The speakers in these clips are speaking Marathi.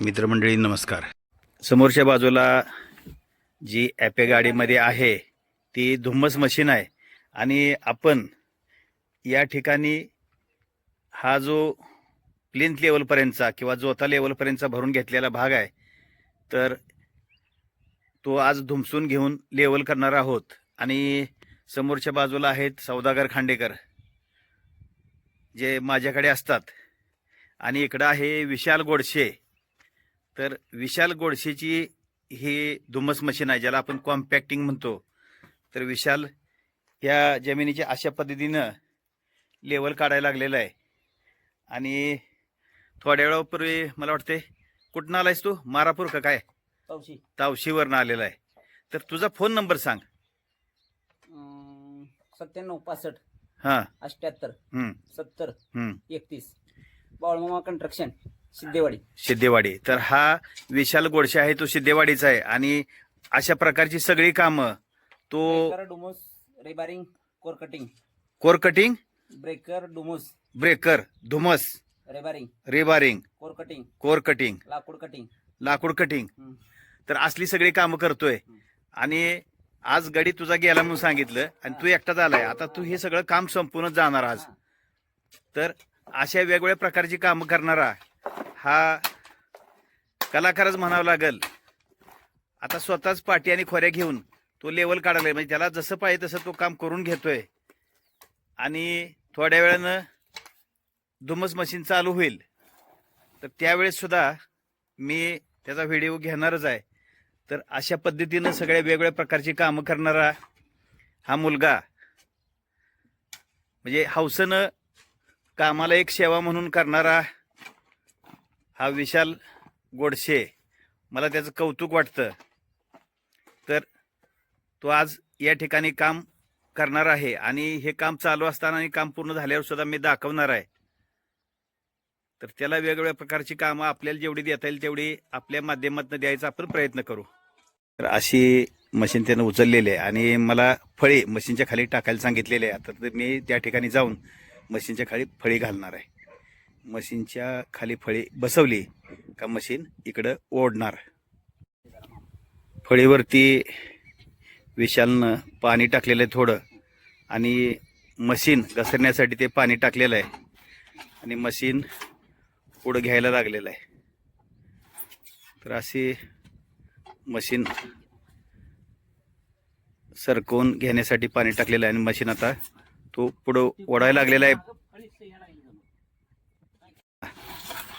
मित्रमंडळी नमस्कार. समोरच्या बाजूला जी ॲपे गाडीमध्ये आहे ती धुम्मस मशीन आहे आणि आपण या ठिकाणी हा जो प्लिंथ लेवलपर्यंतचा किंवा जोता लेवलपर्यंतचा भरून घेतलेला भाग आहे तर तो आज धुमसून घेऊन लेवल करणार आहोत. आणि समोरच्या बाजूला आहेत सौदागर खांडेकर जे माझ्याकडे असतात. आणि इकडं आहे विशाल गोडशे तर विशाल गोडशेची ही धुमस मशीन आहे ज्याला आपण कॉम्पॅक्टिंग म्हणतो. तर विशाल या जमिनीच्या अशा पद्धतीनं लेवल काढायला लागलेलं आहे. आणि थोड्या वेळापूर्वी मला वाटते कुठनं आलायस तू? मारापूर का काय? चौशी तावशीवरनं आलेला आहे. तर तुझा फोन नंबर सांग. सत्त्याण्णव पासष्ट. हां. अठ्याहत्तर. सत्तर. एकतीस. बाळमामा कंस्ट्रक्शन सिद्धेवाडी. सिद्धेवाडी. तर हा विशाल गोडशे आहे तो सिद्धेवाडीचा आहे. आणि अशा प्रकारची सगळी कामं तो breaker डुमोस rebarring core cutting core cutting breaker डुमोस. Breaker धुमस rebarring rebarring core cutting core cutting लाकूड कटिंग लाकूड कटिंग. तर असली सगळी कामं करतोय. आणि आज गडी तुझा गेला म्हणून सांगितलं आणि तू एकटाच आलाय. आता तू हे सगळं काम संपूर्णच जाणार आज. तर अशा वेगवेगळ्या प्रकारची कामं करणारा हा कलाकारच म्हणावं लागल. आता स्वतःच पाठी आणि खोऱ्या घेऊन तो लेवल काढायला म्हणजे त्याला जसं पाहिजे तसं तो काम करून घेतोय. आणि थोड्या वेळानं धुमस मशीन चालू होईल. तर त्यावेळेस सुद्धा मी त्याचा व्हिडिओ घेणारच आहे. तर अशा पद्धतीनं सगळ्या वेगवेगळ्या प्रकारची कामं करणारा हा मुलगा म्हणजे हौसनं कामाला एक सेवा म्हणून करणारा हा विशाल गोडशे. मला त्याचं कौतुक वाटतं. तर तो आज या ठिकाणी काम करणार आहे आणि हे काम चालू असताना आणि काम पूर्ण झाल्यावर सुद्धा मी दाखवणार आहे. तर त्याला वेगवेगळ्या प्रकारची कामं आपल्याला जेवढी देता येईल तेवढी आपल्या माध्यमातून द्यायचा आपण प्रयत्न करू. तर अशी मशीन त्यानं उचललेली आहे आणि मला फळी मशीनच्या खाली टाकायला सांगितलेले आहे. आता तर मी त्या ठिकाणी जाऊन मशीनच्या खाली फळी घालणार आहे. मशीनच्या खाली फळी बसवली का मशीन इकडं ओढणार. फळीवरती विशालनं पाणी टाकलेलं आहे थोडं आणि मशीन घसरण्यासाठी ते पाणी टाकलेलं आहे आणि मशीन पुढं घ्यायला लागलेलं आहे. तर अशी मशीन सरकवून घेण्यासाठी पाणी टाकलेलं आहे आणि मशीन आता तो पुढं ओढायला लागलेला आहे.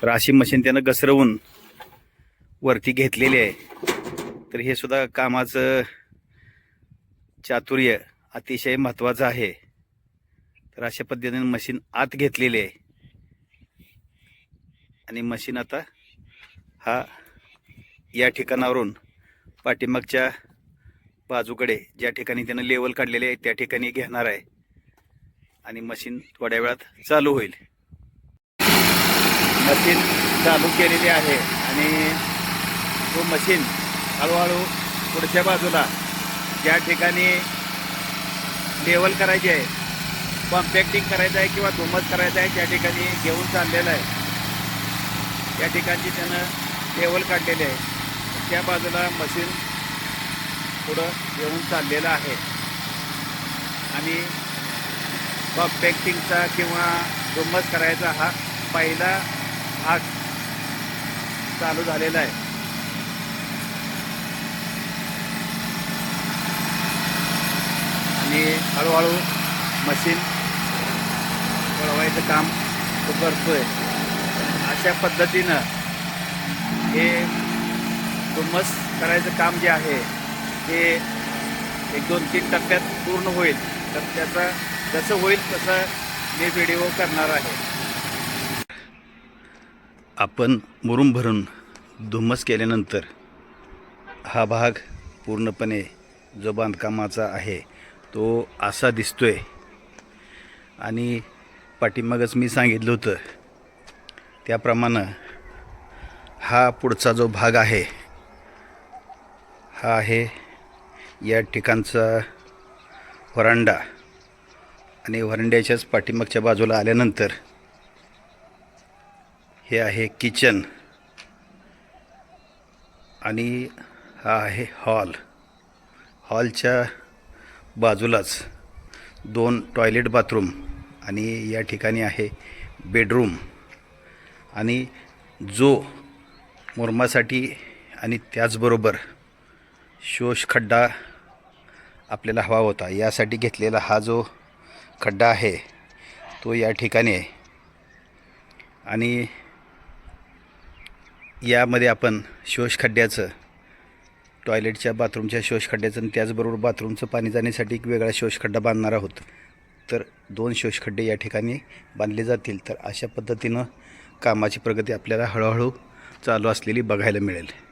तर अशी मशीन त्यानं घसरवून वरती घेतलेली आहे. तर हे सुद्धा कामाचं चातुर्य अतिशय महत्त्वाचं आहे. तर अशा पद्धतीने मशीन आत घेतलेली आहे. आणि मशीन आता हा या ठिकाणावरून पाठीमागच्या बाजूकडे ज्या ठिकाणी त्यानं लेवल काढलेले आहे त्या ठिकाणी घेणार आहे. आणि मशीन थोड्या वेळात चालू होईल. मशीन चालू केलेली आहे आणि तो मशीन हळूहळू पुढच्या बाजूला ज्या ठिकाणी लेवल करायची आहे कॉम्पॅक्टिंग करायचं आहे किंवा धुमस करायचं आहे त्या ठिकाणी घेऊन चाललेलं आहे. त्या ठिकाणची त्यानं लेवल काढलेली आहे. त्या बाजूला मशीन पुढं घेऊन चाललेलं आहे. आणि कॉम्पॅक्टिंगचा किंवा धुमस करायचा हा पहिला भाग चालू झालेला आहे. आणि हळूहळू मशीन वळवायचं काम तो करतोय. अशा पद्धतीनं हे डुम्मस करायचं काम जे आहे ते एक दोन तीन टप्प्यात पूर्ण होईल. तर त्याचा जसं होईल तसं मी व्हिडिओ करणार आहे. आपण मुरुम भरून धुम्मस केल्यानंतर हा भाग पूर्णपणे जो बांधकामाचा आहे तो असा दिसतोय. आणि पाठीमागच मी सांगितलं होतं त्याप्रमाणे हा पुढचा जो भाग आहे हा आहे या ठिकाणचा व्हरांडा. आणि व्हरांड्याच्याच पाठीमागच्या बाजूला आल्यानंतर हे आहे किचन. आणि हा आहे हॉल. हॉलच्या बाजूलाच दोन टॉयलेट बाथरूम आणि या ठिकाणी आहे बेडरूम. आणि जो मुरमासाठी आणि त्याचबरोबर शोष खड्डा आपल्याला हवा होता यासाठी घेतलेला हा जो खड्डा आहे तो या ठिकाणी आहे. आणि यामध्ये आपण शोषखड्ड्याचं टॉयलेटच्या बाथरूमच्या शोषखड्ड्याचं आणि त्याचबरोबर बाथरूमचं पाणी जाण्यासाठी एक वेगळा शोषखड्डा बांधणार आहोत. तर दोन शोषखड्डे या ठिकाणी बांधले जातील. तर अशा पद्धतीनं कामाची प्रगती आपल्याला हळूहळू चालू असलेली बघायला मिळेल.